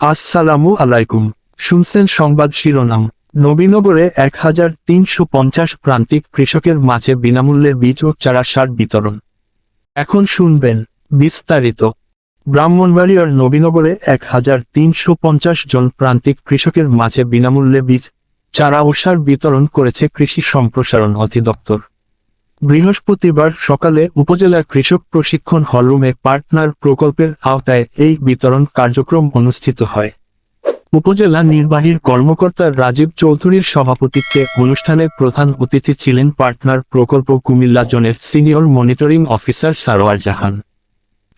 আসসালামু আলাইকুম। শুনছেন সংবাদ শিরোনাম। নবীনগরে এক হাজার তিনশো পঞ্চাশ প্রান্তিক কৃষকের মাঝে বিনামূল্যে বীজ ও চারা সার বিতরণ। এখন শুনবেন বিস্তারিত। ব্রাহ্মণবাড়িয়ার নবীনগরে এক হাজার তিনশো পঞ্চাশ জন প্রান্তিক কৃষকের মাঝে বিনামূল্যে বীজ, চারা ও সার বিতরণ করেছে কৃষি সম্প্রসারণ অধিদপ্তর। বৃহস্পতিবার সকালে উপজেলা কৃষক প্রশিক্ষণ হলরুমে পার্টনার প্রকল্পের আওতায় এই বিতরণ কার্যক্রম অনুষ্ঠিত হয়। উপজেলা নির্বাহীর কর্মকর্তা রাজীব চৌধুরীর সভাপতিত্বে অনুষ্ঠানে প্রধান অতিথি ছিলেন পার্টনার প্রকল্প কুমিল্লা জোনের senior monitoring officer Sarowar Jahan.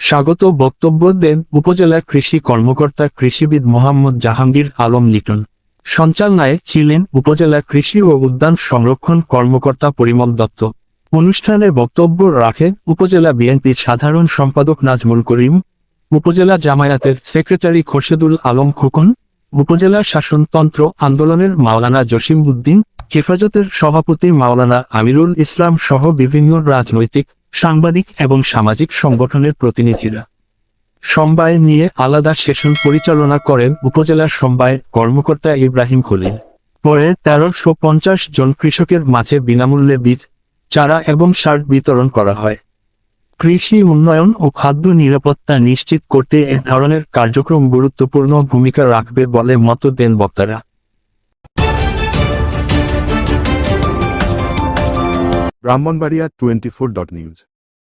স্বাগত বক্তব্য দেন উপজেলা কৃষি কর্মকর্তা কৃষিবিদ মোহাম্মদ জাহাঙ্গীর আলম লিটন। সঞ্চালনায় ছিলেন উপজেলা কৃষি ও উদ্যান সংরক্ষণ কর্মকর্তা পরিমল দত্ত। অনুষ্ঠানে বক্তব্য রাখেন উপজেলা বিএনপির সাধারণ সম্পাদক নাজমুল করিম, উপজেলা জামায়াতের সেক্রেটারি খোরশেদুল আলম খোকন, উপজেলা শাসনতন্ত্র আন্দোলনের মাওলানা জসিম উদ্দিন হেফাজতের সভাপতি মাওলানা আমিরুল ইসলাম সহ বিভিন্ন রাজনৈতিক, সাংবাদিক এবং সামাজিক সংগঠনের প্রতিনিধিরা। সমবায় নিয়ে আলাদা সেশন পরিচালনা করেন উপজেলার সমবায় কর্মকর্তা ইব্রাহিম খলিল। পরে তেরোশো জন কৃষকের মাঝে বিনামূল্যে বীজ চারা এবং সার বিতরণ করা হয়। কৃষি উন্নয়ন ও খাদ্য নিরাপত্তা নিশ্চিত করতে এ ধরনের কার্যক্রম গুরুত্বপূর্ণ ভূমিকা রাখবে বলে মত দেন বক্তারা। Brahmanbaria twenty four dot news.